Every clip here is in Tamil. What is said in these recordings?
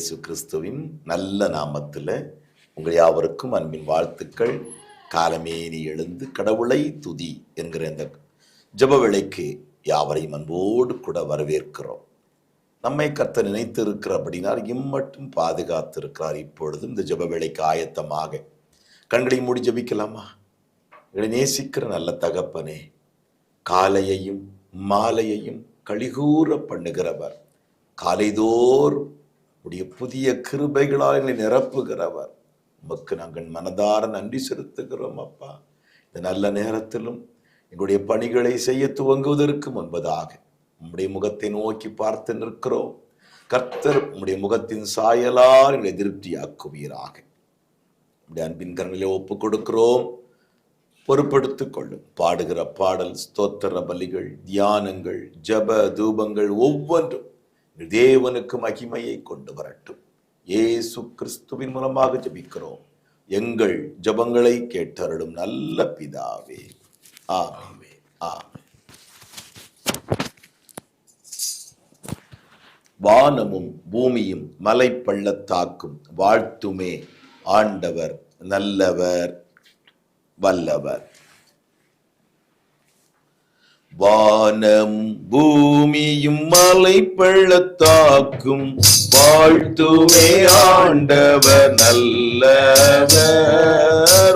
இயேசு கிறிஸ்துவின் நல்ல நாமத்தில் உங்கள் யாவருக்கும் அன்பின் வாழ்த்துக்கள். காலமேனி எழுந்து கடவுளை துதி என்கிற இந்த ஜபவேளைக்கு யாவரையும் அன்போடு கூட வரவேற்கிறோம். நம்மை கர்த்தர் நினைத்து இருக்கிறபடினால் இம்மட்டும் பாதுகாத்து இருக்கிறார் இப்பொழுதும் இந்த ஜபவேளைக்கு ஆயத்தமாக கண்களை மூடி ஜெபிக்கலாமா? எங்களை நேசிக்கிற நல்ல தகப்பனே காலையையும் மாலையையும் கழிகூற பண்ணுகிறவர். காலைதோறும் உடைய புதிய கிருபைகளால் எங்களை நிரப்புகிறவர். உமக்கு நாங்கள் மனதார நன்றி செலுத்துகிறோம் அப்பா. இந்த நல்ல நேரத்திலும் எங்களுடைய பணிகளை செய்ய துவங்குவதற்கு முன்பதாக உம்முடைய முகத்தை நோக்கி பார்த்து நிற்கிறோம். கர்த்தர் உம்முடைய முகத்தின் சாயலால் எங்களை திருப்தியாக்குவீராக. உடைய அன்பின் கரங்களை ஒப்புக் கொடுக்கிறோம் பொறுப்படுத்திக் கொள்ளும். பாடுகிற பாடல் ஸ்தோத்திர பலிகள் தியானங்கள் ஜப தூபங்கள் ஒவ்வொன்றும் தேவனுக்கு மகிமையை கொண்டு வரட்டும். ஏசு கிறிஸ்துவின் மூலமாக ஜெபிக்கிறோம். எங்கள் ஜபங்களை கேட்டருடும் நல்ல பிதாவே. ஆமே ஆமே வானமும் பூமியும் மலை பள்ளத்தாக்கும் வாழ்த்துமே ஆண்டவர் நல்லவர் வல்லவர். வானம் பூமியும் மலை பள்ளத்தாக்கும் வாழ்த்துமே ஆண்டவர் நல்லவர்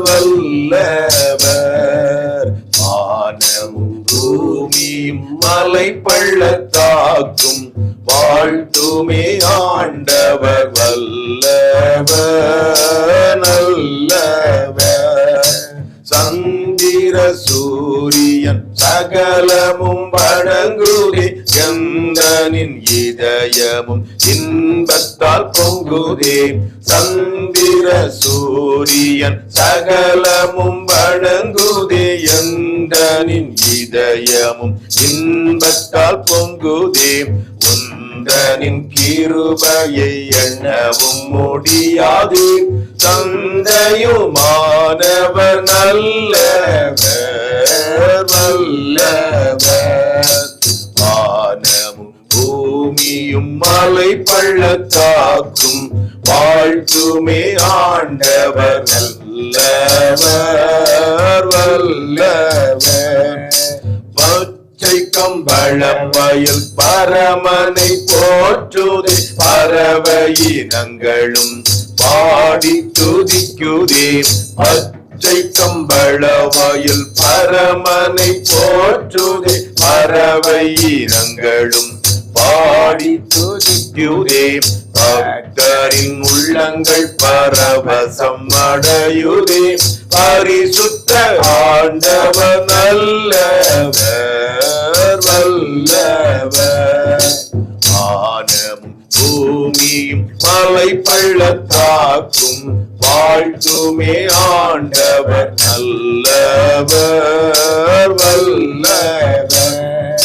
வல்லவர். வானமும் பூமியும் மலை பள்ளத்தாக்கும் வாழ்த்துமே ஆண்டவர் வல்லவர் நல்லவர். சந்திர சூரியன் சகலமும் வழங்குதே எந்தனின் இதயமும் இன்பத்தால் பொங்குதே. சந்திர சூரியன் சகலமும் வழங்குதே எந்தனின் இதயமும் இன்பத்தால் பொங்குதே. உன் உந்தனின் கிருபையை எண்ணவும் முடியாது. தந்தையுமானவர் நல்லவர் வல்லவர். வானமும் பூமியும் மலை பள்ளத்தாக்கும் வாழ்த்துமே ஆண்டவர் நல்லவர் வல்லவர். பச்சை கம்பளம் பரமனை போற்றுதே. பறவையினங்களும் பாடி துதிக்குதே. பச்சை கம்பள பரமனை போற்றுதே. பறவையினங்களும் பாடி துதிக்குதே. பக்தரின் உள்ளங்கள் பரவசம் அடையுதே. பரிசுத்த ஆண்டவ நல்லவர். பூமியும் மலை பள்ளத்தாக்கும். வாழ்த்துமே ஆண்டவர் நல்லவர் வல்லவர்.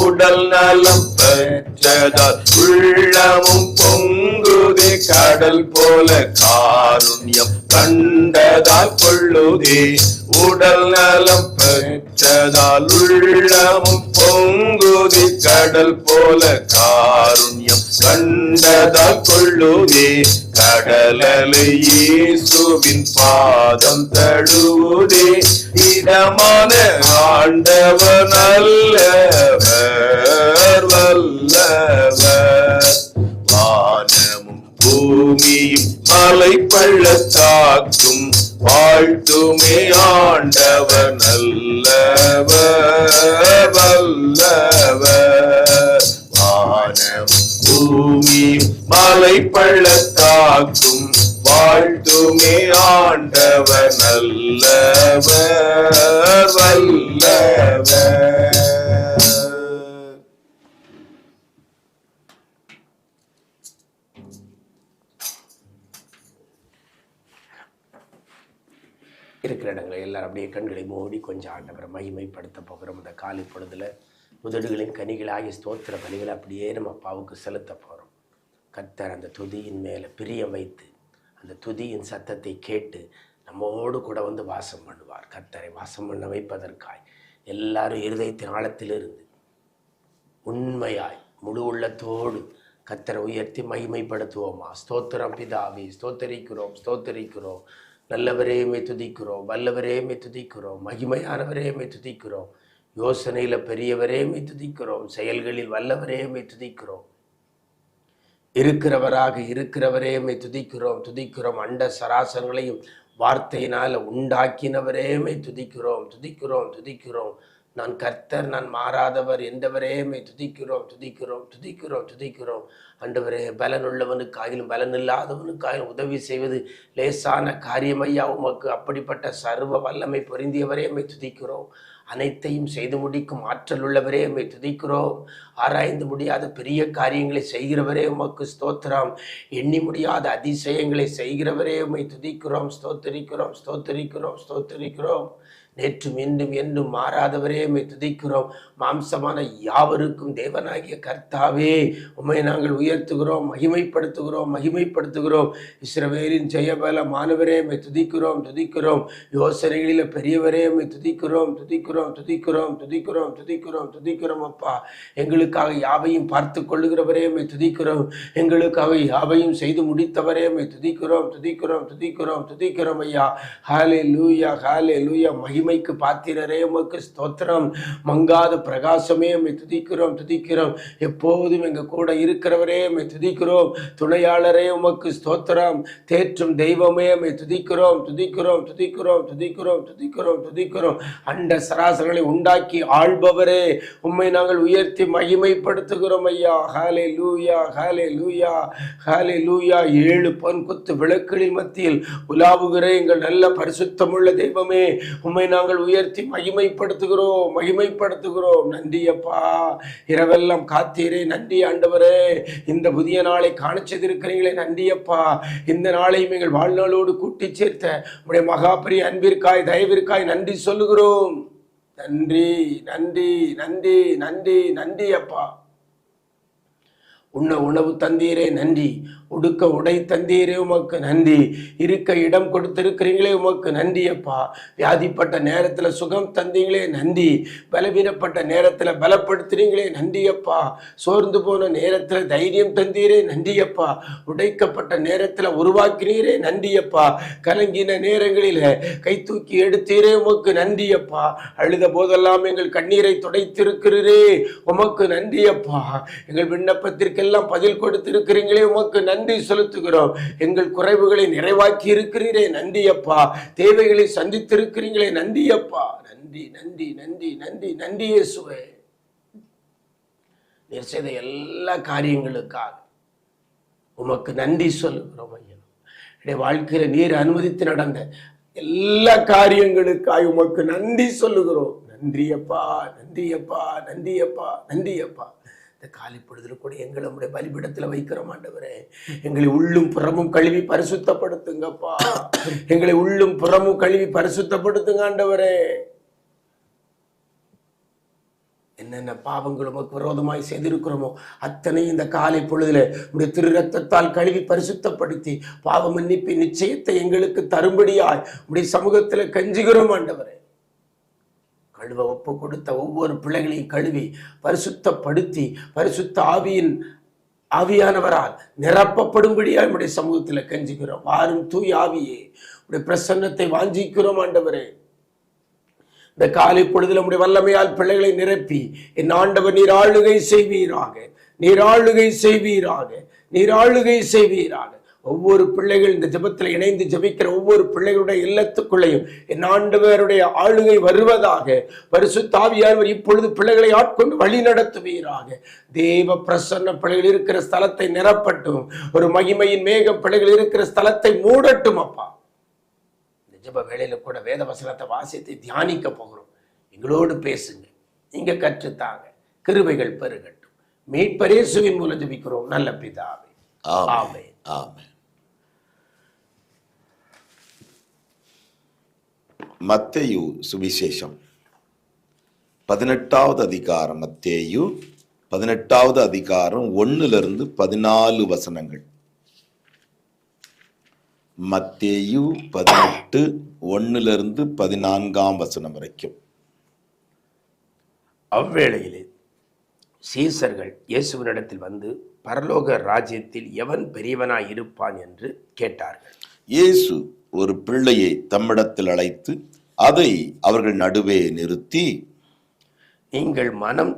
உடல் நலம் பெற்றதால் உள்ளமும் பொங்குதே. கடல் போல காருண்யம் கண்டதால் கொள்ளுதே. உடல் நலம் பெற்றதால் உள்ளமும் பொங்குதி கடல் போல காருண்யம் கண்டதால் கொள்ளுதே கடலலை இயேசுவின் பாதம் தழுவுதே இதமான ஆண்டவர் நல்லவர் வல்லவர். வானமும் பூமியும் மலை பள்ளத்தாக்கும் வாழ்த்துமே ஆண்டவர் நல்லவர் வல்லவர். வானம் பூமி மலை பள்ளத்தாக்கும் வாழ்த்துமே ஆண்டவர் நல்லவர் வல்லவர். இருக்கிற இடங்களை எல்லாரும் அப்படியே கண்களை மூடி கொஞ்சம் ஆண்டவரை மகிமைப்படுத்த போகிறோம். இந்த காலை பொழுதில் முதடுகளின் கனிகளாகிய ஸ்தோத்திர பலிகளை அப்படியே நம்ம அப்பாவுக்கு செலுத்த போகிறோம் கர்த்தர் அந்த துதியின் மேலே பிரியம் வைத்து அந்த துதியின் சத்தத்தை கேட்டு நம்மோடு கூட வந்து வாசம் பண்ணுவார். கர்த்தரை வாசம் பண்ண வைப்பதற்காய் எல்லாரும் இருதயத்தின் ஆழத்திலிருந்து உண்மையாய் முழு உள்ளத்தோடு கத்தரை உயர்த்தி மகிமைப்படுத்துவோமா? ஸ்தோத்திரம் பிதாவி ஸ்தோத்தரிக்கிறோம் ஸ்தோத்தரிக்கிறோம். நல்லவரே மே துதிக்கிறோம் வல்லவரே மே துதிக்கிறோம் மகிமையானவரே மே துதிக்கிறோம் யோசனையில் பெரியவரே மே துதிக்கிறோம் செயல்களில் வல்லவரே மே துதிக்கிறோம். இருக்கிறவராக இருக்கிறவரே மே துதிக்கிறோம் துதிக்கிறோம் அண்ட சராசரங்களையும் வார்த்தையினால் உண்டாக்கினவரே மை துதிக்கிறோம் துதிக்கிறோம் துதிக்கிறோம். நான் கர்த்தர் நான் மாறாதவர் என்றவரே மை துதிக்கிறோம் துதிக்கிறோம் துதிக்கிறோம் துதிக்கிறோம். ஆண்டவரே பலன் உள்ளவனுக்காயிலும் பலன் இல்லாதவனுக்காயிலும் உதவி செய்வது லேசான காரியமையா? உமக்கு அப்படிப்பட்ட சர்வ வல்லமை பொருந்தியவரே மை துதிக்கிறோம். அனைத்தையும் செய்து முடிக்கும் ஆற்றல் உள்ளவரே உம்மை துதிக்கிறோம். ஆராய்ந்து முடியாத பெரிய காரியங்களை செய்கிறவரே உமக்கு ஸ்தோத்திரம். எண்ணி முடியாத அதிசயங்களை செய்கிறவரே உம்மை துதிக்கிறோம் ஸ்தோத்தரிக்கிறோம் ஸ்தோத்தரிக்கிறோம் ஸ்தோத்தரிக்கிறோம். நேற்றும் இன்றும் என்றும் மாறாதவரே உம்மை துதிக்கிறோம். மாம்சமான யாவருக்கும் தேவனாகிய கர்த்தாவே உம்மை நாங்கள் உயர்த்துகிறோம் மகிமைப்படுத்துகிறோம் மகிமைப்படுத்துகிறோம். இஸ்ரவேலின் ஜெயபல மாணவரே உம்மை துதிக்கிறோம் துதிக்கிறோம். யோசனைகளில் பெரியவரே உம்மை துதிக்கிறோம் துதிக்கிறோம் துதிக்கிறோம் துதிக்கிறோம் துதிக்கிறோம் துதிக்கிறோம் அப்பா. எங்களுக்காக யாவையும் பார்த்து கொள்ளுகிறவரே உம்மை துதிக்கிறோம். எங்களுக்காக யாவையும் செய்து முடித்தவரே உம்மை துதிக்கிறோம் துதிக்கிறோம் துதிக்கிறோம் துதிக்கிறோம் ஐயா. ஹாலே லூயா ஹாலே லூயா மகிமைக்கு பாத்திரரே உமக்கு ஸ்தோத்திரம். மங்காத பிரகாசமே உம்மை துதிக்கிறோம் துதிக்கிறோம். எப்போதும் எங்க கூட இருக்கிறவரே உம்மை துதிக்கிறோம். துணையாளரே உமக்கு ஸ்தோத்திரம். தேற்றும் தெய்வமே உம்மை துதிக்கிறோம் துதிக்கிறோம் துதிக்கிறோம் துதிக்கிறோம் துதிக்கிறோம் துதிக்கிறோம். அண்ட சராசரங்களை உண்டாக்கி ஆள்பவரே. உம்மை நாங்கள் உயர்த்தி மகிமைப்படுத்துகிறோம் ஐயா. ஹாலே லூயா ஹாலே லூயா ஹாலே லூயா ஏழு பொன் குத்து விளக்குகளின் மத்தியில் உலாவுகிற எங்கள் நல்ல பரிசுத்தமுள்ள தெய்வமே. உம்மை நாங்கள் உயர்த்தி மகிமைப்படுத்துகிறோம் மகிமைப்படுத்துகிறோம். நன்றி அப்பா இரவெல்லாம் காத்தீரே நன்றி ஆண்டவரே. இந்த புதிய நாளை காணச்சதிருக்கிறீங்களே நன்றி அப்பா இந்த நாளையும் எங்கள் வாழ்நாளோடு கூட்டி சேர்த்த உடைய மகாபரிய அன்பிற்காய் தயவிற்காய் நன்றி சொல்லுகிறோம். நன்றி நன்றி நன்றி நன்றி நன்றி அப்பா உண்ண உணவு தந்தீரே நன்றி. உடுக்க உடை தந்தீரே உமக்கு நன்றி. இருக்க இடம் கொடுத்திருக்கிறீங்களே உமக்கு நன்றி அப்பா வியாதிப்பட்ட நேரத்தில் சுகம் தந்தீங்களே நன்றி. பலவீனப்பட்ட நேரத்தில் பலப்படுத்துறீங்களே நன்றி அப்பா சோர்ந்து போன நேரத்தில் தைரியம் தந்தீரே நன்றி அப்பா உடைக்கப்பட்ட நேரத்தில் உருவாக்கினீரே நன்றி அப்பா கலங்கின நேரங்களில் கை தூக்கி எடுத்தீரே உமக்கு நன்றி அப்பா அழுத போதெல்லாம் எங்கள் கண்ணீரை துடைத்திருக்கிறீரே உமக்கு நன்றி அப்பா எங்கள் விண்ணப்பத்திற்கெல்லாம் பதில் கொடுத்திருக்கிறீங்களே உமக்கு நன்றி நன்றி செலுத்துகிறோம். எங்கள் குறைவுகளை நிறைவாக்கி இருக்கிறீரே நன்றி அப்பா தேவைகளை சந்தித்திருக்கிறீங்களே நன்றி அப்பா நன்றி நன்றி நன்றி நன்றி நன்றியே சுவை நீர் செய்த எல்லா காரியங்களுக்காக உமக்கு நன்றி சொல்லுகிறோம் ஐயா. என்னுடைய வாழ்க்கையில நீர் அனுமதித்து நடந்த எல்லா காரியங்களுக்காய் உமக்கு நன்றி சொல்லுகிறோம். நன்றியப்பா நன்றியப்பா நன்றியப்பா நன்றியப்பா. இந்த காலை பொழுதில் கூட எங்களை நம்முடைய பலிபிடத்துல வைக்கிறோம் ஆண்டவரே. எங்களை உள்ளும் புறமும் கழுவி பரிசுத்தப்படுத்துங்கப்பா. எங்களை உள்ளும் புறமும் கழுவி பரிசுத்தப்படுத்துங்க ஆண்டவரே. என்னென்ன பாவங்கள் உமக்கு விரோதமாய் செய்திருக்கிறோமோ அத்தனை இந்த காலை பொழுதுல உடைய திரு ரத்தத்தால் கழுவி பரிசுத்தப்படுத்தி பாவ மன்னிப்பின் நிச்சயத்தை எங்களுக்கு தரும்படியாய் உடைய சமூகத்தில் கஞ்சுகிறோம் ஆண்டவரே. கழுவ ஒப்பு கொடுத்த ஒவ்வொரு பிள்ளைகளையும் கழுவி பரிசுத்தப்படுத்தி பரிசுத்த ஆவியின் ஆவியானவரால் நிரப்பப்படும்படியாய் நம்முடைய சமூகத்தில் கெஞ்சுகிறோம். வாரும் தூய் ஆவியே உடைய பிரசன்னத்தை வாஞ்சிக்கிறோம் ஆண்டவரே. இந்த காலை பொழுதில் நம்முடைய வல்லமையால் பிள்ளைகளை நிரப்பி என் ஆண்டவர் நீர் ஆளுகை செய்வீராக நீர் ஆளுகை செய்வீராக நீர் ஆளுகை செய்வீராக. ஒவ்வொரு பிள்ளைகள் இந்த ஜெபத்தில் இணைந்து ஜெபிக்கிற ஒவ்வொரு பிள்ளைகளுடைய இல்லத்துக்குள்ளேயும் என் ஆண்டவருடைய ஆளுகை வருவதாக பரிசுத்தாவியானவர் இப்பொழுது பிள்ளைகளை ஆட்கொண்டு வழி நடத்துவீராக. தேவ பிரசன்ன பிள்ளைகள் இருக்கிற ஸ்தலத்தை நிரப்பட்டும். ஒரு மகிமையின் மேக பிள்ளைகள் இருக்கிற ஸ்தலத்தை மூடட்டும் அப்பா. இந்த ஜெப வேளையில கூட வேத வசனத்தை வாசித்து தியானிக்க போகிறோம். எங்களோடு பேசுங்க. நீங்க கற்றுத்தாங்க. கிருபைகள் பெருகட்டும். மீட்பரேசுவின் மூலம் ஜெபிக்கிறோம். நல்ல பிதாவே. ஆமென். ஆமென். மத்தேயு சுவிசேஷம் பதினெட்டாவது அதிகாரம் மத்தேயு பதினெட்டாவது அதிகாரம் ஒண்ணுல இருந்து பதினாலு வசனங்கள் மத்தேயு பதினெட்டு ஒன்னிலிருந்து பதினான்காம் வசனம் வரைக்கும் அவ்வேளையிலே சீசர்கள் இயேசுவினிடத்தில் வந்து பரலோக ராஜ்யத்தில் எவன் பெரியவனாய் இருப்பான் என்று கேட்டார்கள் இயேசு ஒரு பிள்ளையை தம்மிடத்தில் அழைத்து அதை அவர்கள் நடுவே நிறுத்தி நீங்கள் மனம்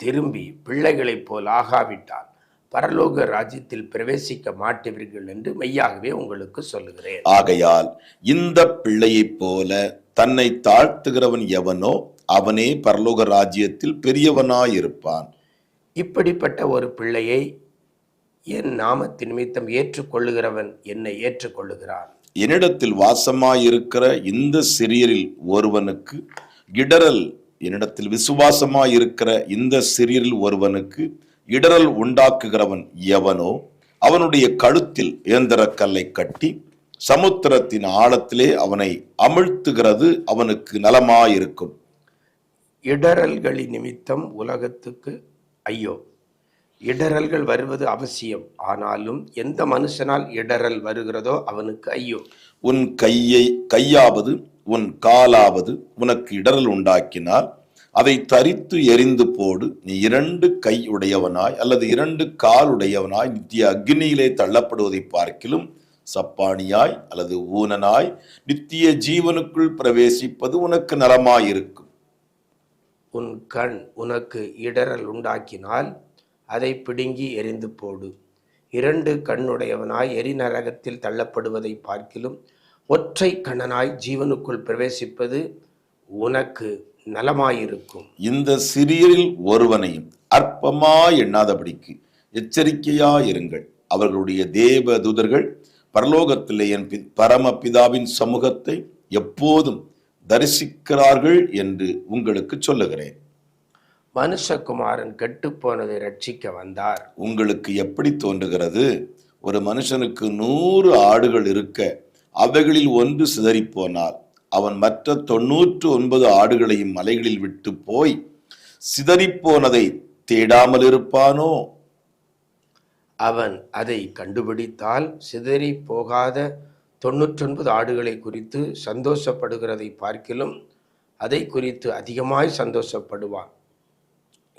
திரும்பி பிள்ளைகளைப் போல் ஆகாவிட்டால் பரலோக ராஜ்யத்தில் பிரவேசிக்க மாட்டீர்கள் என்று மெய்யாகவே உங்களுக்கு சொல்லுகிறேன். ஆகையால் இந்த பிள்ளையைப் போல தன்னை தாழ்த்துகிறவன் எவனோ அவனே பரலோக ராஜ்யத்தில் பெரியவனாயிருப்பான். இப்படிப்பட்ட ஒரு பிள்ளையை என் நாமத்தின் நிமித்தம் ஏற்றுக்கொள்ளுகிறவன் என்னை ஏற்றுக்கொள்ளுகிறான். என்னிடத்தில் வாசமாயிருக்கிற இந்த சிறியரில் ஒருவனுக்கு இடரல் என்னிடத்தில் விசுவாசமாயிருக்கிற இந்த சிறியரில் ஒருவனுக்கு இடரல் உண்டாக்குகிறவன் எவனோ அவனுடைய கழுத்தில் இயந்திரக்கல்லை கட்டி சமுத்திரத்தின் ஆழத்திலே அவனை அமிழ்த்துகிறது அவனுக்கு நலமாயிருக்கும். இடரல்களின் நிமித்தம் உலகத்துக்கு ஐயோ இடரல்கள் வருவது அவசியம். ஆனாலும் எந்த மனுஷனால் இடரல் வருகிறதோ அவனுக்கு ஐயோ. உன் கையை கையாவது உன் காலாவது உனக்கு இடரல் உண்டாக்கினால் அதை தரித்து எரிந்து போடு. நீ இரண்டு கை உடையவனாய் அல்லது இரண்டு கால் உடையவனாய் நித்திய அக்னியிலே தள்ளப்படுவதை பார்க்கிலும் சப்பானியாய் அல்லது ஊனனாய் நித்திய ஜீவனுக்குள் பிரவேசிப்பது உனக்கு நலமாயிருக்கும். உன் கண் உனக்கு இடரல் உண்டாக்கினால் அதை பிடுங்கி எரிந்து போடு. இரண்டு கண்ணுடையவனாய் எரிநரகத்தில் தள்ளப்படுவதை பார்க்கிலும் ஒற்றை கண்ணனாய் ஜீவனுக்குள் பிரவேசிப்பது உனக்கு நலமாயிருக்கும். இந்த சிறியரில் ஒருவனையும் அற்பமாய் எண்ணாதபடிக்கு எச்சரிக்கையாயிருங்கள். அவர்களுடைய தேவ தூதர்கள் பரலோகத்திலே என் பரமபிதாவின் சமூகத்தை எப்போதும் தரிசிக்கிறார்கள் என்று உங்களுக்கு சொல்லுகிறேன். மனுஷகுமாரன் கெட்டுப்போனதை ரட்சிக்க வந்தார். உங்களுக்கு எப்படி தோன்றுகிறது? ஒரு மனுஷனுக்கு நூறு ஆடுகள் இருக்க அவைகளில் ஒன்று சிதறிப் போனால் அவன் மற்ற தொன்னூற்று ஒன்பது ஆடுகளையும் மலைகளில் விட்டு போய் சிதறிப்போனதை தேடாமல் இருப்பானோ? அவன் அதை கண்டுபிடித்தால் சிதறி போகாத தொண்ணூற்றொன்பது ஆடுகளை குறித்து சந்தோஷப்படுகிறதை பார்க்கிலும் அதை குறித்து அதிகமாய் சந்தோஷப்படுவான்.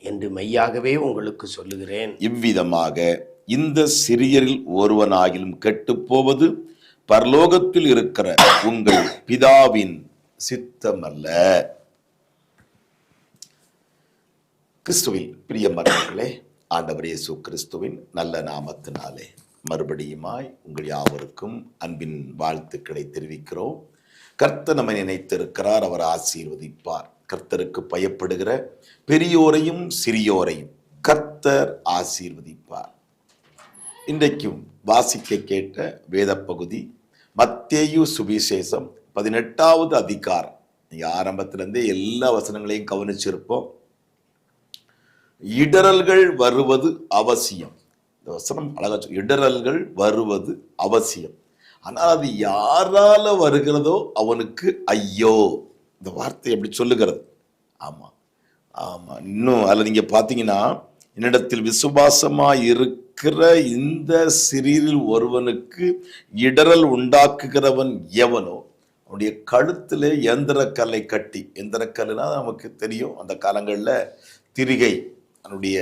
என்று மெய்யாகவே உங்களுக்கு சொல்லுகிறேன். இவ்விதமாக இந்த சிறியரில் ஒருவனாகிலும் கெட்டுப்போவது பரலோகத்தில் இருக்கிற உங்கள் பிதாவின் சித்தமல்ல. கிறிஸ்துவில் பிரியமர்களே ஆண்டவர் இயேசு கிறிஸ்துவின் நல்ல நாமத்தினாலே மறுபடியுமாய் உங்கள் யாவருக்கும் அன்பின் வாழ்த்துக்களை தெரிவிக்கிறோம். கர்த்த நம்மை நினைத்திருக்கிறார் அவர் ஆசீர்வதிப்பார். கர்த்தருக்கு பயப்படுகிற பெரியோரையும் சிறியோரையும் கர்த்தர் ஆசீர்வதிப்பார். இன்றைக்கும் வாசிக்க கேட்ட வேத பகுதி மத்தேயு சுவிசேஷம் பதினெட்டாவது அதிகாரம். நீங்க ஆரம்பத்திலிருந்தே எல்லா வசனங்களையும் கவனிச்சிருப்போம். இடரல்கள் வருவது அவசியம். இந்த வசனம் அழகா இடரல்கள் வருவது அவசியம். ஆனால் அது யாரால வருகிறதோ அவனுக்கு ஐயோ. இந்த வார்த்தை எப்படி சொல்லுகிறது. ஆமாம் ஆமாம் இன்னும் அதில் நீங்கள் பார்த்தீங்கன்னா என்னிடத்தில் விசுவாசமாக இருக்கிற இந்த சிறியில் ஒருவனுக்கு இடரல் உண்டாக்குகிறவன் எவனோ அவனுடைய கழுத்திலே எந்திரக்கல்லை கட்டி எந்திரக்கல்லுனா நமக்கு தெரியும் அந்த காலங்களில் திரிகை அதனுடைய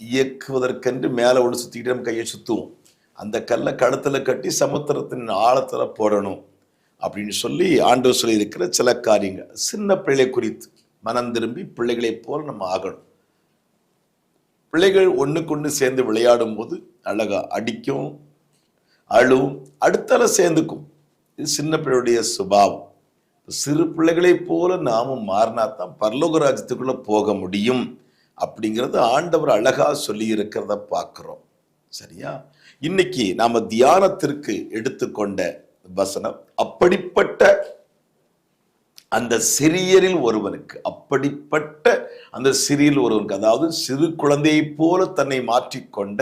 இயக்குவதற்கென்று மேலே ஒன்று சுற்றிக்கிட்டு நம்ம கையை சுற்றுவோம் அந்த கல்லை கழுத்தில் கட்டி சமுத்திரத்தின் ஆழத்தில் போடணும். அப்படின்னு சொல்லி ஆண்டவர் சொல்லி இருக்கிற சில காரியங்கள் சின்ன பிள்ளை குறித்து மனம் திரும்பி பிள்ளைகளைப் போல் நம்ம ஆகணும். பிள்ளைகள் ஒன்றுக்கொன்று சேர்ந்து விளையாடும் போது அழகா அடிக்கும் அழும் அடுத்தால சேர்ந்துக்கும். இது சின்ன பிள்ளையுடைய சுபாவம். சிறு பிள்ளைகளைப் போல நாமும் மாறினா தான் பரலோக ராஜ்யத்துக்குள்ள போக முடியும் அப்படிங்கிறது ஆண்டவர் அழகாக சொல்லி இருக்கிறத பார்க்குறோம். சரியா? இன்னைக்கு நாம தியானத்திற்கு எடுத்துக்கொண்ட வசனம். அப்படிப்பட்ட அந்த சிறியரில் ஒருவனுக்கு அப்படிப்பட்ட அந்த சிறியில் ஒருவனுக்கு அதாவது சிறு குழந்தையைப் போல தன்னை மாற்றிக்கொண்ட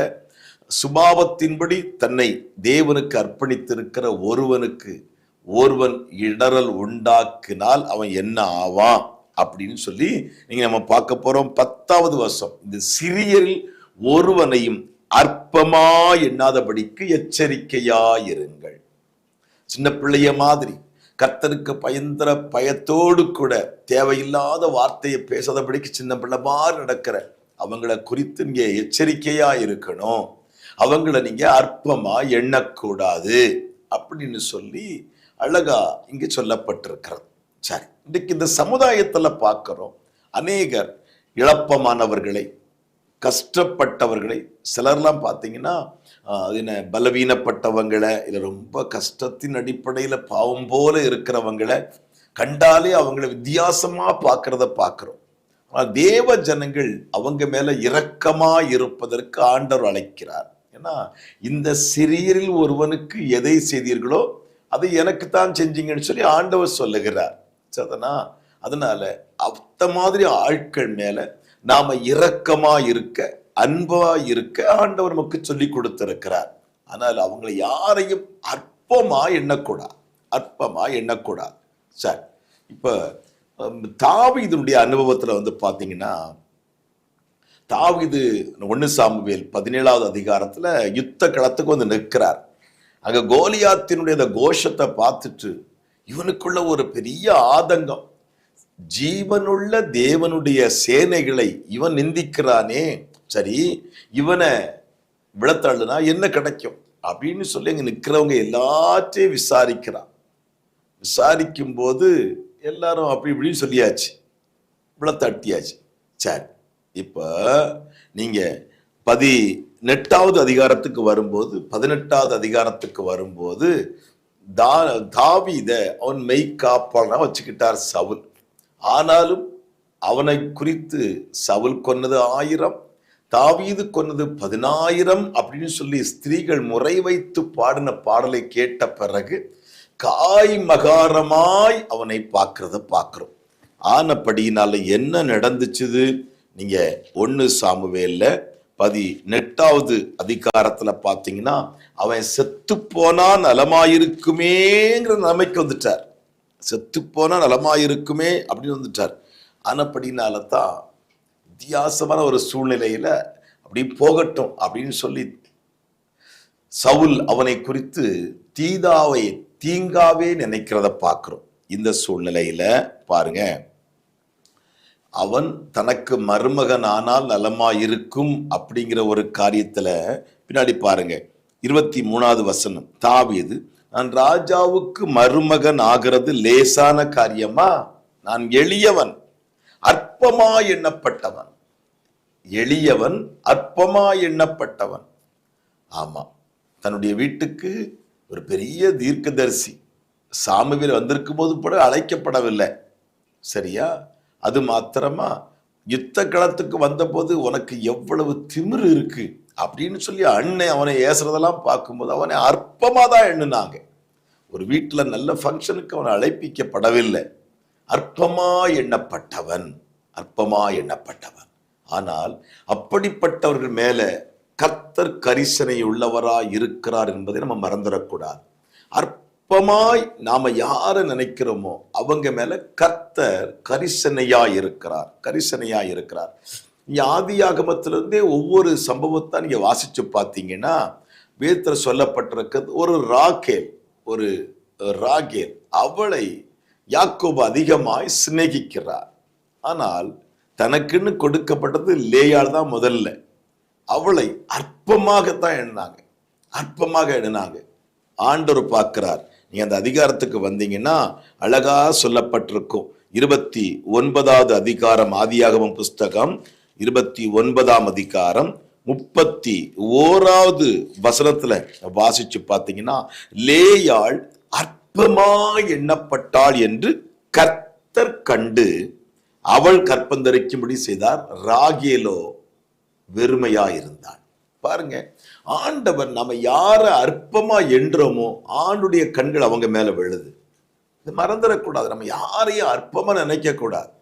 சுபாவத்தின்படி தன்னை தேவனுக்கு அர்ப்பணித்திருக்கிற ஒருவனுக்கு ஒருவன் இடரல் உண்டாக்கினால் அவன் என்ன ஆவான்? அப்படின்னு சொல்லி நீங்க நம்ம பார்க்க போறோம் பத்தாவது வருஷம் இந்த சிறியரில் ஒருவனையும் அற்பமா எண்ணாதபடிக்கு எச்சரிக்கையாயிருங்கள். சின்ன பிள்ளைய மாதிரி கர்த்தருக்கு பயந்திர பயத்தோடு கூட தேவையில்லாத வார்த்தையை பேசாதபடிக்கு சின்ன பிள்ளை மாதிரி நடக்கிற அவங்கள குறித்து நீங்க எச்சரிக்கையா இருக்கணும். அவங்கள நீங்க அற்பமா எண்ணக்கூடாது அப்படின்னு சொல்லி அழகா இங்க சொல்லப்பட்டிருக்கிறது. சரி இன்னைக்கு இந்த சமுதாயத்துல பார்க்கிறோம். அநேகர் இழப்பமானவர்களை கஷ்டப்பட்டவர்களை சிலர்லாம் பார்த்தீங்கன்னா என்ன பலவீனப்பட்டவங்களை இல்லை ரொம்ப கஷ்டத்தின் அடிப்படையில் பாவம் போல இருக்கிறவங்களை கண்டாலே அவங்கள வித்தியாசமாக பார்க்கறத பார்க்குறோம். ஆனால் தேவ ஜனங்கள் அவங்க மேலே இரக்கமாக இருப்பதற்கு ஆண்டவர் அழைக்கிறார். ஏன்னா இந்த சிறியரில் ஒருவனுக்கு எதை செய்தீர்களோ அதை எனக்கு தான் செஞ்சீங்கன்னு சொல்லி ஆண்டவர் சொல்லுகிறார். சரிதானா அதனால அத்த மாதிரி ஆட்கள் மேலே நாம் இரக்கமாக இருக்க அன்பா இருக்க ஆண்டவர் நமக்கு சொல்லி கொடுத்திருக்கிறார். ஆனால் அவங்களை யாரையும் அற்பமா எண்ணக்கூடாது. அற்பமா எண்ணக்கூடாது. சார் இப்ப இதனுடைய அனுபவத்துல வந்து பாத்தீங்கன்னா தாவீது ஒன்னு சாமுவேல் பதினேழாவது அதிகாரத்துல யுத்த களத்துக்கு வந்து நிற்கிறார். அங்க கோலியாத்தினுடைய அந்த கோஷத்தை பார்த்துட்டு இவனுக்குள்ள ஒரு பெரிய ஆதங்கம். ஜீவனுள்ள தேவனுடைய சேனைகளை இவன் நிந்திக்கிறானே சரி இவனை விழத்தள்ளுனா என்ன கிடைக்கும்? அப்படின்னு சொல்லி அங்கே நிற்கிறவங்க எல்லாத்தையும் விசாரிக்கிறான். விசாரிக்கும் போது எல்லாரும் அப்படி இப்படின்னு சொல்லியாச்சு. விழத்தட்டியாச்சு சரி இப்போ நீங்கள் பதினெட்டாவது அதிகாரத்துக்கு வரும்போது பதினெட்டாவது அதிகாரத்துக்கு வரும்போது தா தாவித அவன் மெய்க்காப்பான வச்சுக்கிட்டார் சவுல். ஆனாலும் அவனை குறித்து சவுல் கொன்னது ஆயிரம் தாவீது கொன்னது பதினாயிரம் அப்படின்னு சொல்லி ஸ்திரீகள் முறை வைத்து பாடின பாடலை கேட்ட பிறகு காய் மகாரமாய் அவனை பார்க்கறத பார்க்கிறோம். ஆனப்படியினால என்ன நடந்துச்சுது? நீங்க ஒன்னு சாமுவேல்ல பதினெட்டாவது அதிகாரத்துல பாத்தீங்கன்னா அவன் செத்து போனா நலமாயிருக்குமேங்கிற நிலைமைக்கு வந்துட்டார். செத்து போனா நலமாயிருக்குமே அப்படின்னு வந்துட்டார். ஆனப்படினால தான் வித்தியாசமான ஒரு சூழ்நிலையில அப்படி போகட்டும் அப்படின்னு சொல்லி சவுல் அவனை குறித்து தீதாவை தீங்காவே நினைக்கிறத பார்க்குறோம். இந்த சூழ்நிலையில பாருங்க. அவன் தனக்கு மருமகன் ஆனால் நலமா இருக்கும் அப்படிங்கிற ஒரு காரியத்துல பின்னாடி பாருங்க. இருபத்தி மூணாவது வசனம். தாவியது நான் ராஜாவுக்கு மருமகன் ஆகிறது லேசான காரியமா? நான் எளியவன் அற்பமா எண்ணப்பட்டவன். எளியவன் அற்பமா எண்ணப்பட்டவன். ஆமா தன்னுடைய வீட்டுக்கு ஒரு பெரிய தீர்க்கதரிசி. சாமுவேல் வந்திருக்கும் போது கூட அழைக்கப்படவில்லை. சரியா? அது மாத்திரமா யுத்த களத்துக்கு வந்தபோது உனக்கு எவ்வளவு திமிரு இருக்கு அப்படின்னு சொல்லி அண்ணன் அவனை ஏசுறதெல்லாம் பார்க்கும்போது அவனை அற்பமாக தான் எண்ணுனாங்க. ஒரு வீட்டில் நல்ல ஃபங்க்ஷனுக்கு அவனை அழைப்பிக்கப்படவில்லை. அற்பமா எண்ணப்பட்டவன். அற்பமா எண்ணப்பட்டவன். ஆனால் அப்படிப்பட்டவர்கள் மேலே கத்தர் கரிசனை உள்ளவராய் இருக்கிறார் என்பதை நம்ம மறந்துடக்கூடாது. அற்பமாய் நாம யாரை நினைக்கிறோமோ அவங்க மேல கத்தர் கரிசனையாக இருக்கிறார் கரிசனையாக இருக்கிறார். ஆதி ஆகமத்திலிருந்தே ஒவ்வொரு சம்பவத்தை நீங்க வாசிச்சு பார்த்தீங்கன்னா வேத்துல சொல்லப்பட்டிருக்கிறது ஒரு ராகேல் ஒரு ராகேல். அவளை யாக்கோபு அதிகமாய் சிநேகிக்கிறார். ஆனால் தனக்குன்னு கொடுக்கப்பட்டது லேயால் தான் முதல்ல. அவளை அற்பமாகத்தான் எண்ணினாங்க. அற்பமாக எண்ணினாங்க. ஆண்டவர் பார்க்கிறார் நீங்கள் அந்த அதிகாரத்துக்கு வந்தீங்கன்னா அழகா சொல்லப்பட்டிருக்கும். இருபத்தி ஒன்பதாவது அதிகாரம் ஆதியாகமம் புஸ்தகம் இருபத்தி ஒன்பதாம் அதிகாரம் முப்பத்தி ஓராவது வசனத்துல வாசிச்சு பார்த்தீங்கன்னா லேயாள் அற்பமாய் எண்ணப்பட்டாள் என்று கர்த்தர் கண்டு அவள் கற்பந்தரிக்கும்படி செய்தார். ராகேலோ வெறுமையா இருந்தாள் பாருங்க ஆண்டவர் நம்ம யார அற்பமா என்றோமோ ஆண்டுடைய கண்கள் அவங்க மேல விழுது. இது மறந்துடக்கூடாது. நம்ம யாரையும் அற்பமா நினைக்க கூடாது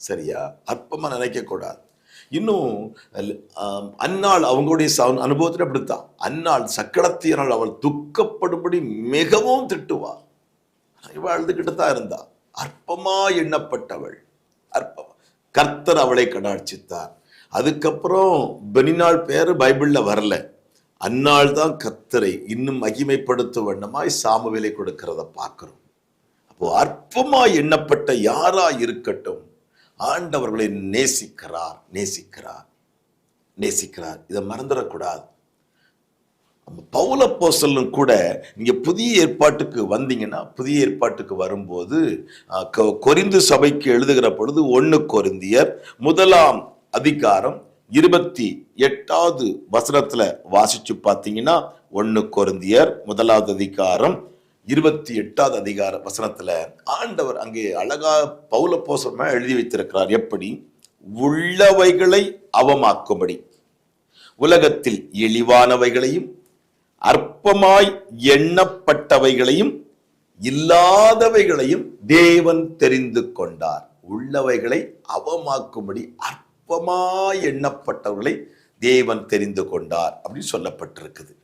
சரியா? அற்பமா நினைக்க கூடாது இன்னும் ஆம், அன்னாள் அவங்களுடைய அனுபவத்தில் அப்படித்தான். அன்னாள் சக்கரத்தியனால் அவள் துக்கப்படும்படி மிகவும் திட்டுவா இவள் அழுதுகிட்டு தான் இருந்தா அற்பமா எண்ணப்பட்டவள். அற்பம் கர்த்தர் அவளை கடாட்சித்தார். அதுக்கப்புறம் பெனினாள் பேர் பைபிள்ல வரல. அந்நாள் தான் கத்தரை இன்னும் மகிமைப்படுத்தும் வண்ணமாய் சாமுவேலை கொடுக்கிறத பார்க்குறோம். அப்போ அற்பமாய் எண்ணப்பட்ட யாரா இருக்கட்டும் ஆண்டவர்களை நேசிக்கிறார் நேசிக்கிறார் நேசிக்கிறார். இதை மறந்துடக்கூடாது. பவுல கூட நீங்கள் புதிய ஏற்பாட்டுக்கு வந்தீங்கன்னா புதிய ஏற்பாட்டுக்கு வரும்போது கொ- கொரிந்து சபைக்கு எழுதுகிற பொழுது ஒன்று கொரிந்தியர் முதலாம் அதிகாரம் இருபத்தி எட்டாவது வசனத்தில் வாசிச்சு பார்த்தீங்கன்னா ஒன்று கொருந்தியர் முதலாவது அதிகாரம் இருபத்தி எட்டாவது அதிகார வசனத்தில் ஆண்டவர் அங்கே அழகா பவுல போசமா எழுதி வைத்திருக்கிறார். எப்படி? உள்ளவைகளை அவமாக்கும்படி. உலகத்தில் இழிவானவைகளையும் அற்பமாய் எண்ணப்பட்டவைகளையும் இல்லாதவைகளையும் தேவன் தெரிந்து கொண்டார். உள்ளவைகளை அவமாக்கும்படி அற்பமாய் எண்ணப்பட்டவர்களை தேவன் தெரிந்து கொண்டார் அப்படின்னு சொல்லப்பட்டிருக்குது.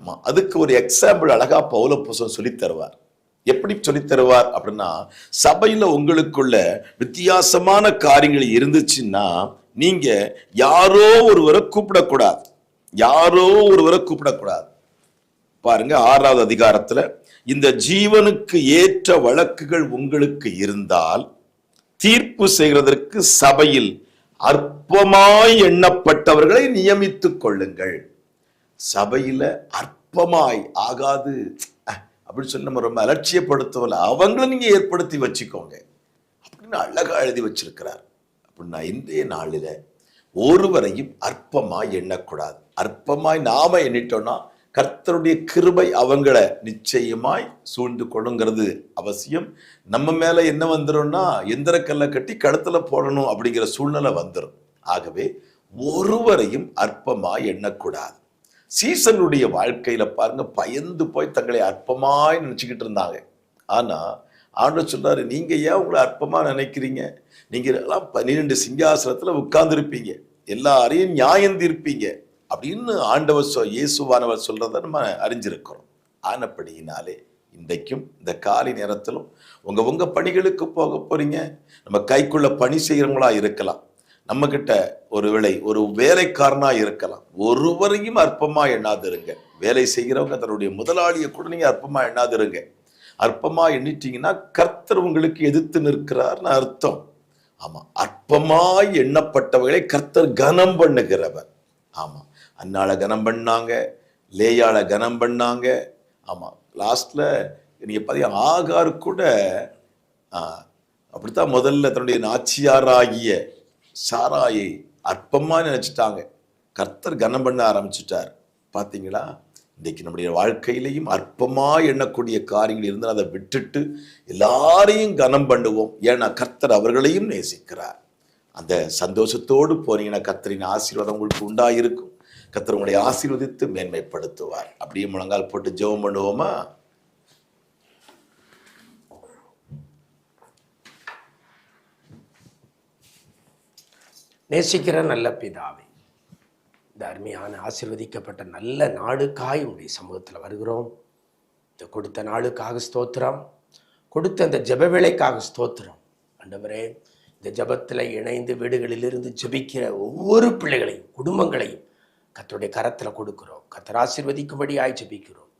ஆமா அதுக்கு ஒரு எக்ஸாம்பிள் அழகா பௌல புசம் சொல்லித் தருவார். எப்படி சொல்லித் தருவார் அப்படின்னா சபையில உங்களுக்குள்ள வித்தியாசமான காரியங்கள் இருந்துச்சுன்னா நீங்க யாரோ ஒருவரை கூப்பிடக்கூடாது. யாரோ ஒருவரை கூப்பிடக்கூடாது. பாருங்க ஆறாவது அதிகாரத்துல இந்த ஜீவனுக்கு ஏற்ற வழக்குகள் உங்களுக்கு இருந்தால் தீர்ப்பு செய்கிறதற்கு சபையில் அற்பமாய் எண்ணப்பட்டவர்களை நியமித்துக் கொள்ளுங்கள். சபையில அற்பமாய் ஆகாது. அப்படின்னு சொல்லி நம்ம ரொம்ப அலட்சியப்படுத்தவில்லை அவங்கள நீங்க ஏற்படுத்தி வச்சுக்கோங்க. அப்படின்னு அழகா எழுதி வச்சிருக்கிறார். அப்படின்னா இன்றைய நாளில ஒருவரையும் அற்பமாய் எண்ணக்கூடாது. அற்பமாய் நாம எண்ணிட்டோம்னா கர்த்தருடைய கிருபை அவங்கள நிச்சயமாய் சூழ்ந்து கொள்ளுங்கிறது அவசியம். நம்ம மேல என்ன வந்துடும்னா எந்திரக்கல்லை கட்டி கழுத்துல போடணும் அப்படிங்கிற சூழ்நிலை வந்துடும் ஆகவே ஒருவரையும் அற்பமாய் எண்ணக்கூடாது. சீசனுடைய வாழ்க்கையில பாருங்க பயந்து போய் தங்களை அற்பமாய் நினைச்சுக்கிட்டு இருந்தாங்க. ஆனா ஆண்டவர் சொல்றாரு நீங்க ஏன் உங்களை அற்பமா நினைக்கிறீங்க? நீங்க எல்லாம் பன்னிரெண்டு சிங்காசனத்துல உட்கார்ந்துருப்பீங்க. எல்லாரையும் நியாயம் தீர்ப்பீங்க அப்படின்னு ஆண்டவர் சொ இயேசுவானவர் சொல்கிறத நம்ம அறிஞ்சிருக்கிறோம். ஆனப்படியினாலே இன்றைக்கும் இந்த காலை நேரத்திலும் உங்கள் உங்கள் பணிகளுக்கு போக போகிறீங்க நம்ம கைக்குள்ளே பணி செய்கிறவங்களா இருக்கலாம். நம்மக்கிட்ட ஒரு விலை ஒரு வேலைக்காரனாக இருக்கலாம். ஒருவரையும் அற்பமாக எண்ணாதிருங்க. வேலை செய்கிறவங்க தன்னுடைய முதலாளியை கூட நீங்கள் அற்பமாக எண்ணாதிருங்க. அற்பமாக எண்ணிட்டீங்கன்னா கர்த்தர் உங்களுக்கு எதிர்த்து நிற்கிறார்னு அர்த்தம். ஆமாம் அற்பமாய் எண்ணப்பட்டவர்களை கர்த்தர் கனம் பண்ணுகிறவர். ஆமாம் அன்னால கனம் பண்ணாங்க லேயால கனம் பண்ணாங்க. ஆமாம் லாஸ்ட்ல நீங்க பார்த்தீங்கன்னா ஆகார் கூட அப்படித்தான் முதல்ல தன்னுடைய நாச்சியாராகிய சாராயை அற்பமா நினைச்சிட்டாங்க. கர்த்தர் கனம் பண்ண ஆரம்பிச்சிட்டார். பார்த்தீங்களா இன்றைக்கு நம்முடைய வாழ்க்கையிலையும் அற்பமாக எண்ணக்கூடிய காரியங்கள் இருந்தால் அதை விட்டுட்டு எல்லாரையும் கனம் பண்ணுவோம். ஏன்னா கர்த்தர் அவர்களையும் நேசிக்கிறார். அந்த சந்தோஷத்தோடு போனீங்கன்னா கர்த்தரின் ஆசீர்வாதம் உங்களுக்கு உண்டாயிருக்கும். கத்தர் உங்களை ஆசீர்வதித்து மேன்மைப்படுத்துவார். அப்படியே முழங்கால் போட்டு ஜெபம் பண்ணுவோமா? நேசிக்கிற நல்ல பிதாவை இந்த அருமையான ஆசிர்வதிக்கப்பட்ட நல்ல நாளுக்காய் உடைய சமூகத்தில் வருகிறோம். இந்த கொடுத்த நாளுக்காக ஸ்தோத்திரம். கொடுத்த அந்த ஜப வேலைக்காக ஸ்தோத்திரம். ஆண்டவரே இந்த ஜெபத்தில் இணைந்து வீடுகளிலிருந்து ஜெபிக்கிற ஒவ்வொரு பிள்ளைகளையும் குடும்பங்களையும் கத்துடைய கரத்தில் கொடுக்குறோம். கத்தர் ஆசிர்வதிக்கும்படி ஜபிக்கிறோம்.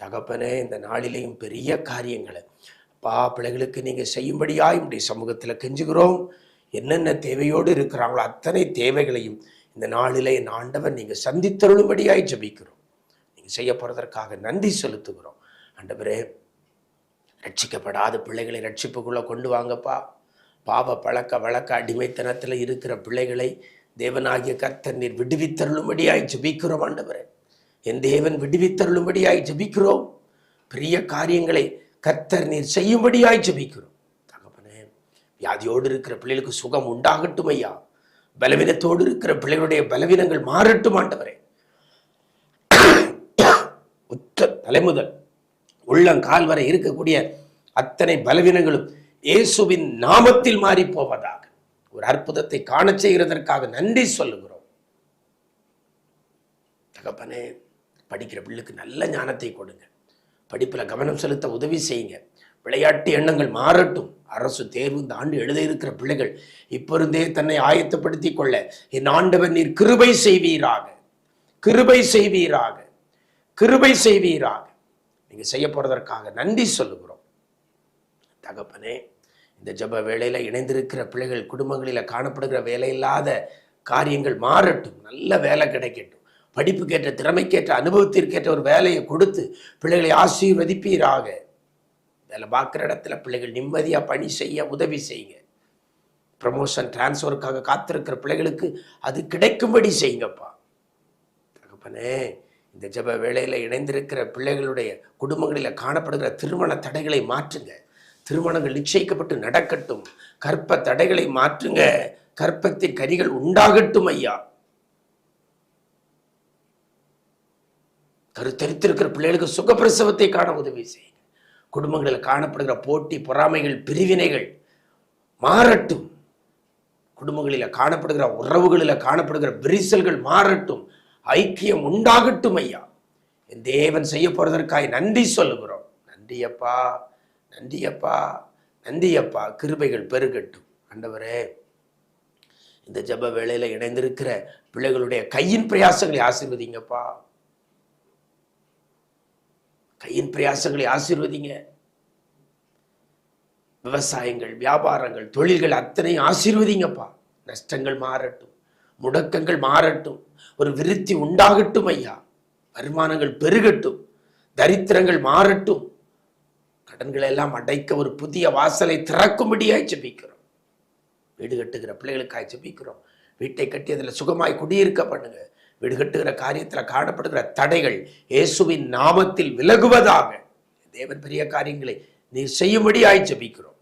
தகப்பனே இந்த நாளிலேயும் பெரிய காரியங்களை அப்பா பிள்ளைகளுக்கு நீங்கள் செய்யும்படியாய் உடைய சமூகத்தில் கெஞ்சுகிறோம். என்னென்ன தேவையோடு இருக்கிறாங்களோ அத்தனை தேவைகளையும் இந்த நாளிலே என் ஆண்டவர் நீங்கள் சந்தித்தருளும்படியாய் ஜபிக்கிறோம். நீங்கள் செய்ய போகிறதற்காக நன்றி செலுத்துகிறோம். ஆண்டவரே ரட்சிக்கப்படாத பிள்ளைகளை ரட்சிப்புக்குள்ளே கொண்டு வாங்கப்பா. பாவ பழக்க வழக்க அடிமைத்தனத்தில் இருக்கிற பிள்ளைகளை தேவனாகிய கர்த்தர் நீர் விடுவித்தருளும்படியாய் ஜபிக்கிறோம் ஆண்டவரே. என் தேவன் விடுவித்தருளும்படியாய் ஜபிக்கிறோம். பெரிய காரியங்களை கர்த்தர் நீர் செய்யும்படியாய் ஜபிக்கிறோம். தகப்பனே வியாதியோடு இருக்கிற பிள்ளைகளுக்கு சுகம் உண்டாகட்டும் ஐயா. பலவீனத்தோடு இருக்கிற பிள்ளைகளுடைய பலவீனங்கள் மாறட்டும் ஆண்டவரே. உச்ச தலைமுதல் உள்ளங்கால் வரை இருக்கக்கூடிய அத்தனை பலவீனங்களும் இயேசுவின் நாமத்தில் மாறி போவதா? ஒரு அற்புதத்தை காண செய்கிறதற்காக நன்றி சொல்லுகிறோம். தகப்பனே படிக்கிற பிள்ளைக்கு நல்ல ஞானத்தை கொடுங்க. படிப்பில் கவனம் செலுத்த உதவி செய்யுங்க. விளையாட்டு எண்ணங்கள் மாறட்டும். அரசு தேர்வு இந்த ஆண்டு எழுத இருக்கிற பிள்ளைகள் இப்பொருந்தே தன்னை ஆயத்தப்படுத்திக் கொள்ள என் ஆண்டவர் நீர் கிருபை செய்வீராக. கிருபை செய்வீராக. கிருபை செய்வீராக. நீங்க செய்ய போறதற்காக நன்றி சொல்லுகிறோம். தகப்பனே இந்த ஜெப வேலையில் இணைந்திருக்கிற பிள்ளைகள் குடும்பங்களில் காணப்படுகிற வேலையில்லாத காரியங்கள் மாறட்டும். நல்ல வேலை கிடைக்கட்டும். படிப்புக்கேற்ற திறமைக்கேற்ற அனுபவத்திற்கேற்ற ஒரு வேலையை கொடுத்து பிள்ளைகளை ஆசீர்வதிப்பீராக. வேலை பார்க்குற இடத்துல பிள்ளைகள் நிம்மதியாக பணி செய்ய உதவி செய்யுங்க. ப்ரமோஷன் டிரான்ஸ்ஃபருக்காக காத்திருக்கிற பிள்ளைகளுக்கு அது கிடைக்கும்படி செய்யுங்கப்பா. தகப்பனே இந்த ஜெப வேலையில் இணைந்திருக்கிற பிள்ளைகளுடைய குடும்பங்களில் காணப்படுகிற திருமண தடைகளை மாற்றுங்க. திருமணங்கள் நிச்சயிக்கப்பட்டு நடக்கட்டும். கற்ப தடைகளை மாற்றுங்க. கற்பத்தின் கரிகள் உண்டாகட்டும் ஐயா. கருத்தரித்திருக்கிற பிள்ளைகளுக்கு சுகப்பிரசவத்தை காண உதவி செய்யுங்க. குடும்பங்களில் காணப்படுகிற போட்டி பொறாமைகள் பிரிவினைகள் மாறட்டும். குடும்பங்களில் காணப்படுகிற உறவுகளில் காணப்படுகிற விரிசல்கள் மாறட்டும். ஐக்கியம் உண்டாகட்டும் ஐயா. என் தேவன் செய்ய போறதற்காய் நன்றி சொல்லுகிறோம். நன்றி நந்தியப்பா நந்தியப்பா கிருபைகள் பெருகட்டும். ஆண்டவரே இந்த ஜெப வேளையில் இணைந்திருக்கிற பிள்ளைகளுடைய கையின் பிரயாசங்களை ஆசீர்வதிங்கப்பா. கையின் பிரயாசங்களை ஆசீர்வதிங்க. விவசாயங்கள் வியாபாரங்கள் தொழில்கள் அத்தனையும் ஆசீர்வதிங்கப்பா. நஷ்டங்கள் மாறட்டும் முடக்கங்கள் மாறட்டும் ஒரு விருத்தி உண்டாகட்டும் ஐயா. வருமானங்கள் பெருகட்டும் தரித்திரங்கள் மாறட்டும். கடன்களை எல்லாம் அடைக்க ஒரு புதிய வாசலை திறக்கும்படியாய் ஜெபிக்கிறோம். வீடு கட்டுகிற பிள்ளைகளுக்காய் ஜெபிக்கிறோம். வீட்டை கட்டி அதில் சுகமாய் குடியிருக்க பண்ணுங்க. வீடு கட்டுகிற காரியத்தில் காணப்படுகிற தடைகள் இயேசுவின் நாமத்தில் விலகுவதாக. தேவன் பெரிய காரியங்களை நீர் செய்யும்படியாய் ஜெபிக்கிறோம்.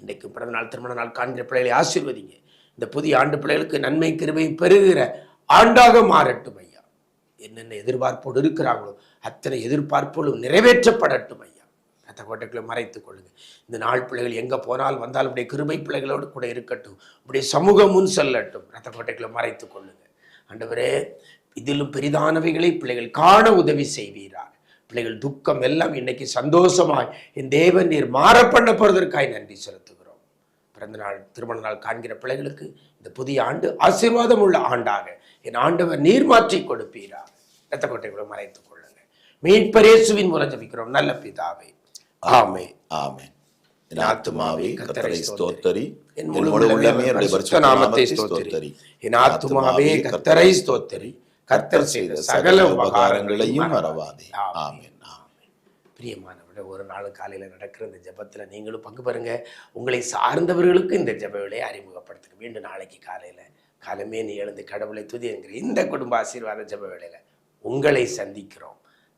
இன்றைக்கு பிறந்த நாள் திருமண நாள் காண்கிற பிள்ளைகளை ஆசீர்வதிங்க. இந்த புதிய ஆண்டு பிள்ளைகளுக்கு நன்மை கருவை பெறுகிற ஆண்டாக மாறட்டும் ஐயா. என்னென்ன எதிர்பார்ப்போடு இருக்கிறாங்களோ அத்தனை எதிர்பார்ப்புகளும் நிறைவேற்றப்படட்டும் ஐயா. ரத்த கோட்டைகளை மறைத்துக் கொள்ளுங்க. இந்த நாள் பிள்ளைகள் எங்க போனால் வந்தால் உடைய கிருபை பிள்ளைகளோடு கூட இருக்கட்டும். உடைய சமூகம் முன் செல்லட்டும். ரத்த கோட்டைகளை மறைத்துக் கொள்ளுங்க. ஆண்டவரே இதிலும் பெரிதானவைகளை பிள்ளைகள் காண உதவி செய்வீரார் பிள்ளைகள் துக்கம் எல்லாம் இன்னைக்கு சந்தோஷமாய் என் தேவன் நீர் மாற பண்ண போறதற்காய் நன்றி செலுத்துகிறோம். பிறந்த நாள் திருமண நாள் காண்கிற பிள்ளைகளுக்கு இந்த புதிய ஆண்டு ஆசீர்வாதம் உள்ள ஆண்டாக என் ஆண்டவர் நீர் மாற்றி கொடுப்பீரா ரத்த கோட்டைகளை மறைத்துக் கொள்ளுங்க. மீட்பரேசுவின் மூலம் ஜபிக்கிறோம். நல்ல பிதாவே. ஆமே ஆமென். என் ஆத்துமாவே கர்த்தரை ஸ்தோத்திரி. என் முழு உள்ளமே பரிசுத்த நாமத்தை ஸ்தோத்திரி. என் ஆத்துமாவே ஸ்தோத்திரி. கர்த்தர் செய்த சகல உபகாரங்களையும் மறவாதே. ஆமென். ஆமென். பிரியமானவர்களே ஒரு நாள் காலையில் நடக்கிற இந்த ஜெபத்தில் நீங்களும் பங்கு பெறுங்க உங்களை சார்ந்தவர்களுக்கு இந்த ஜெப வேலையை அறிமுகப்படுத்துங்க. மீண்டும் நாளைக்கு காலையில் காலமே நீ எழுந்து கடவுளை துதி என்கிற இந்த குடும்ப ஆசீர்வாத ஜெப வேளையில் உங்களை சந்திக்கிறோம்.